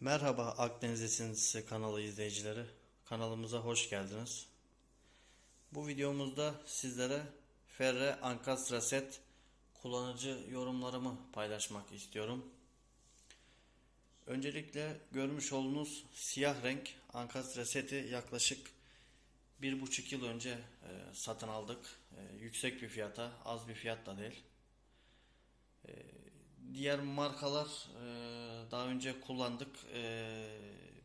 Merhaba Akdeniz Esintisi kanalı izleyicileri. Kanalımıza hoş geldiniz. Bu videomuzda sizlere Ferre Ankastra Set kullanıcı yorumlarımı paylaşmak istiyorum. Öncelikle görmüş olduğunuz siyah renk Ankastra seti yaklaşık bir buçuk yıl önce e, satın aldık. E, yüksek bir fiyata, az bir fiyat da değil. Diğer markalar e, daha önce kullandık.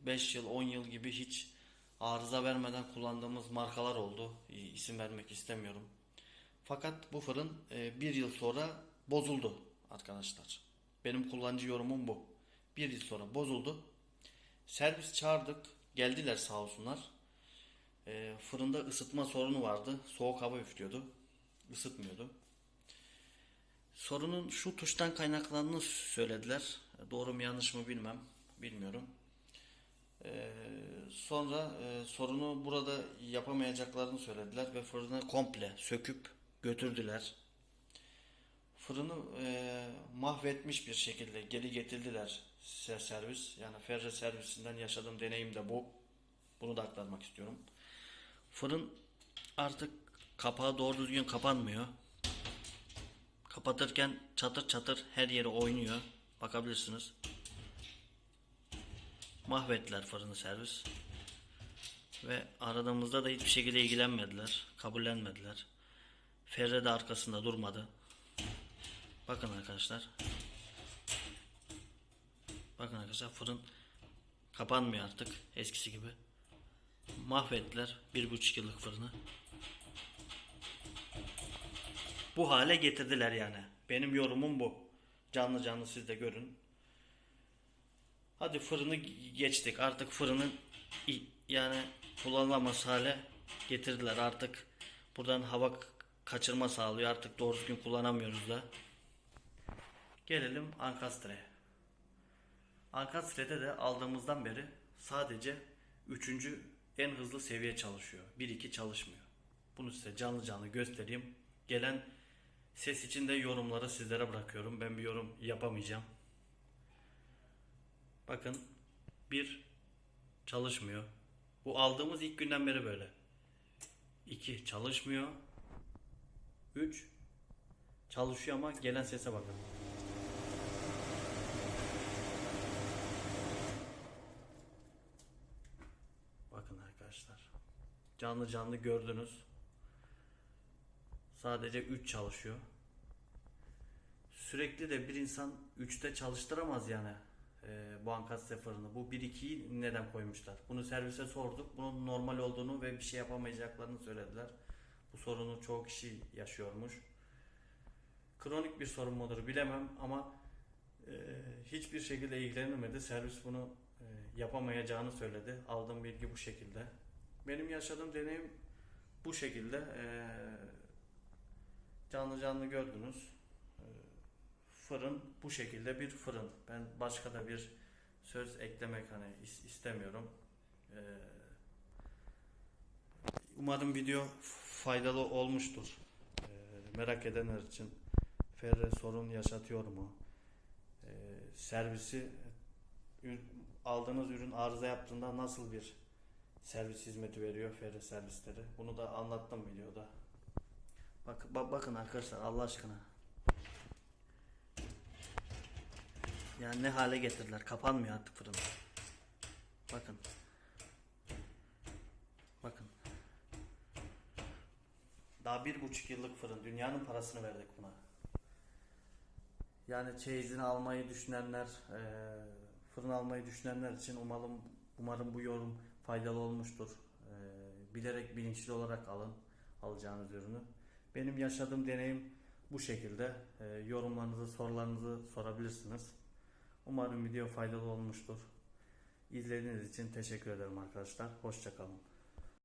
5 yıl, 10 yıl gibi hiç arıza vermeden kullandığımız markalar oldu. İsim vermek istemiyorum. Fakat bu fırın e, bir yıl sonra bozuldu arkadaşlar. Benim kullanıcı yorumum bu. Bir yıl sonra bozuldu. Servis çağırdık. Geldiler sağ olsunlar. E, fırında ısıtma sorunu vardı. Soğuk hava üflüyordu. Isıtmıyordu. Sorunun şu tuştan kaynaklandığını söylediler. Doğru mu yanlış mı bilmem. Bilmiyorum. Ee, sonra e, sorunu burada yapamayacaklarını söylediler ve fırını komple söküp götürdüler. Fırını e, mahvetmiş bir şekilde geri getirdiler servis. Yani Ferre servisinden yaşadığım deneyim de bu. Bunu da aktarmak istiyorum. Fırın artık kapağı doğru düzgün kapanmıyor. Kapatırken çatır çatır her yeri oynuyor. Bakabilirsiniz. Mahvettiler fırını servis. Ve aradığımızda da hiçbir şekilde ilgilenmediler. Kabullenmediler. Ferre de arkasında durmadı. Bakın arkadaşlar. Bakın arkadaşlar fırın kapanmıyor artık eskisi gibi. Mahvettiler bir buçuk yıllık fırını. Bu hale getirdiler yani. Benim yorumum bu. Canlı canlı siz de görün. Hadi fırını geçtik. Artık fırının i- yani kullanılamaz hale getirdiler. Artık buradan hava kaçırma sağlıyor. Artık doğru düzgün kullanamıyoruz da. Gelelim Ankastre'ye. Ankastre'de de aldığımızdan beri sadece 3. en hızlı seviye çalışıyor. 1-2 çalışmıyor. Bunu size canlı canlı göstereyim. Gelen ses için de yorumları sizlere bırakıyorum. Ben bir yorum yapamayacağım. Bakın bir çalışmıyor. Bu aldığımız ilk günden beri böyle. 2 çalışmıyor. 3 çalışıyor ama gelen sese bakın. Bakın arkadaşlar. Canlı canlı gördünüz. Sadece 3 çalışıyor. Sürekli de bir insan 3'te çalıştıramaz yani e, bu ankastre fırını. Bu 1-2'yi neden koymuşlar? Bunu servise sorduk. Bunun normal olduğunu ve bir şey yapamayacaklarını söylediler. Bu sorunu çoğu kişi yaşıyormuş. Kronik bir sorun mudur bilemem ama e, hiçbir şekilde ilgilenilmedi. Servis bunu e, yapamayacağını söyledi. Aldığım bilgi bu şekilde. Benim yaşadığım deneyim bu şekilde. E, canlı canlı gördünüz. E, Fırın bu şekilde bir fırın. Ben başka da bir söz eklemek hani is- istemiyorum. E, Umarım video faydalı olmuştur. E, Merak edenler için Ferre sorun yaşatıyor mu? Servisi aldığınız ürün arıza yaptığında nasıl bir servis hizmeti veriyor Ferre servisleri? Bunu da anlattım videoda. Bak, ba- bakın arkadaşlar Allah aşkına. Yani ne hale getirdiler. Kapanmıyor artık fırın. Bakın. Bakın. Daha bir buçuk yıllık fırın. Dünyanın parasını verdik buna. Yani çeyizini almayı düşünenler, eee, fırın almayı düşünenler için umarım umarım bu yorum faydalı olmuştur. Eee, bilerek bilinçli olarak alın alacağınız ürünü. Benim yaşadığım deneyim bu şekilde. Eee, yorumlarınızı, sorularınızı sorabilirsiniz. Umarım video faydalı olmuştur. İzlediğiniz için teşekkür ederim arkadaşlar. Hoşçakalın.